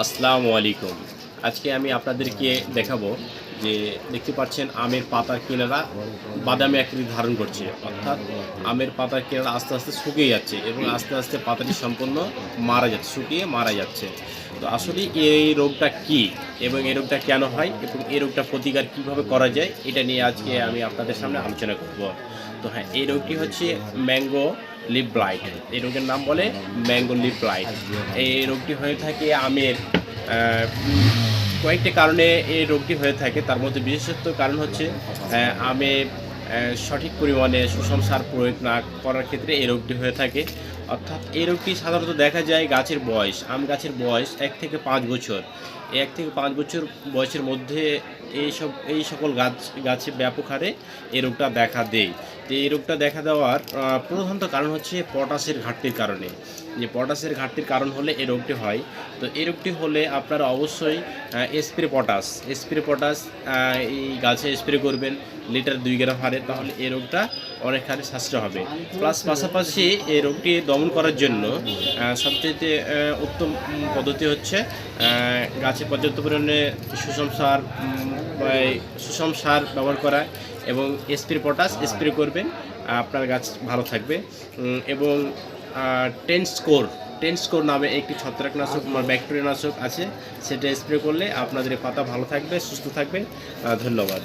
আসসালামু আলাইকুম। আজকে আমি আপনাদেরকে দেখাবো যে দেখতে পাচ্ছেন আমের পাতার কিনারা বাদামি আকৃতি ধারণ করছে। অর্থাৎ আমের পাতার কিনারা আস্তে আস্তে শুকিয়ে যাচ্ছে এবং আস্তে আস্তে পাতাটি সম্পূর্ণ মারা যাচ্ছে, শুকিয়ে মারা যাচ্ছে। তো আসলে এই রোগটা কি এবং এই রোগটা কেন হয় এবং এই রোগটা প্রতিকার কীভাবে করা যায়, এটা নিয়ে আজকে আমি আপনাদের সামনে আলোচনা করব। তো হ্যাঁ এই রোগটি হচ্ছে ম্যাঙ্গো লিপ ব্লাইট। এই রোগের নাম বলে ম্যাঙ্গো লিপ ব্লাইট। এই রোগটি হয়ে থাকে আমের কয়েকটি কারণে এই রোগটি হয়ে থাকে। তার মধ্যে বিশেষত কারণ হচ্ছে আমের সঠিক পরিমাণে সুষম সার প্রয়োগ না করার ক্ষেত্রে এই রোগটি হয়ে থাকে। অর্থাৎ এই রোগটি সাধারণত দেখা যায় গাছের বয়স, আম গাছের বয়স এক থেকে পাঁচ বছর। এক থেকে পাঁচ বছর বয়সের মধ্যে এই সব, এই সকল গাছ, গাছে ব্যাপক হারে এই রোগটা দেখা দেয়। তো এই রোগটা দেখা দেওয়ার প্রধানত কারণ হচ্ছে পটাশের ঘাটতির কারণে। যে পটাশের ঘাটতির কারণ হলে এই রোগটি হয়। তো এই রোগটি হলে আপনারা অবশ্যই স্প্রে পটাশ। স্প্রে পটাশ এই গাছে স্প্রে করবেন, লিটার দুই গ্রাম হারে। তাহলে এই রোগটা অনেক হারে সাশ্রয় হবে। প্লাস পাশাপাশি এই রোগটি দমন করার জন্য সবচেয়ে উত্তম পদ্ধতি হচ্ছে গাছে পর্যাপ্ত পরিমাণে সুষম সার সুষম সার ব্যবহার করা এবং স্প্রে পটাশ স্প্রে করবেন, আপনার গাছ ভালো থাকবে। এবং টেন স্কোর টেন স্কোর নামে একটি ছত্রাকনাশক বা ব্যাকটেরিয়ানাশক আছে, সেটা স্প্রে করলে আপনাদের পাতা ভালো থাকবে, সুস্থ থাকবে। ধন্যবাদ।